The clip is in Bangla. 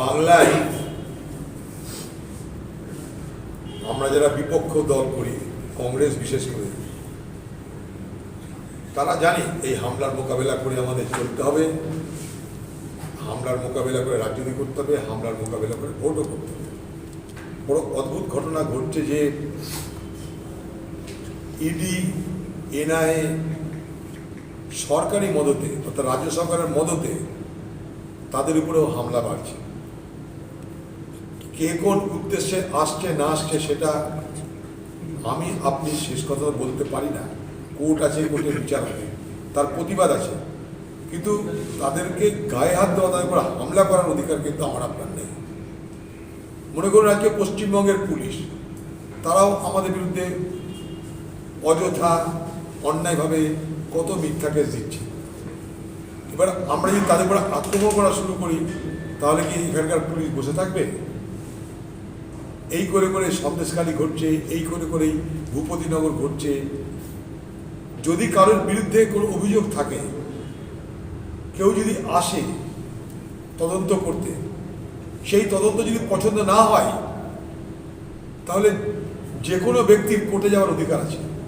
বাংলায় আমরা যারা বিপক্ষ দল করি, কংগ্রেস বিশেষ করে, তারা জানি এই হামলার মোকাবেলা করে আমাদের চলতে হবে। হামলার মোকাবেলা করে রাজনীতি করতে হবে, হামলার মোকাবেলা করে ভোটও করতে হবে। বড় অদ্ভুত ঘটনা ঘটছে যে ইডি এনআইএ সরকারি মদতে, অর্থাৎ রাজ্য সরকারের মদতে তাদের উপরেও হামলা বাড়ছে। কে কোন উদ্দেশ্যে আসছে, না আসছে, সেটা আমি, আপনি শেষ কথা বলতে পারি না। কোর্ট আছে, কোর্টের বিচার হবে। তার প্রতিবাদ আছে। কিন্তু তাদেরকে গায়ে হাত দেওয়া, তাদের উপর হামলা করার অধিকার কিন্তু আমার আপনার নেই। মনে করুন, আজকে পশ্চিমবঙ্গের পুলিশ, তারাও আমাদের বিরুদ্ধে অযথা, অন্যায়ভাবে কত মিথ্যা কেস দিচ্ছে এবার আমরা যদি তাদের উপর আক্রমণ করা শুরু করি, তাহলে কি এখানকার পুলিশ বসে থাকবে? এই করে করে সন্দেশকালী ঘটছে, এই করে করেই ভূপতিনগর ঘটছে। যদি কারোর বিরুদ্ধে কোনো অভিযোগ থাকে, কেউ যদি আসে তদন্ত করতে, সেই তদন্ত যদি পছন্দ না হয়, তাহলে যে কোনো ব্যক্তির কোর্টে যাওয়ার অধিকার আছে।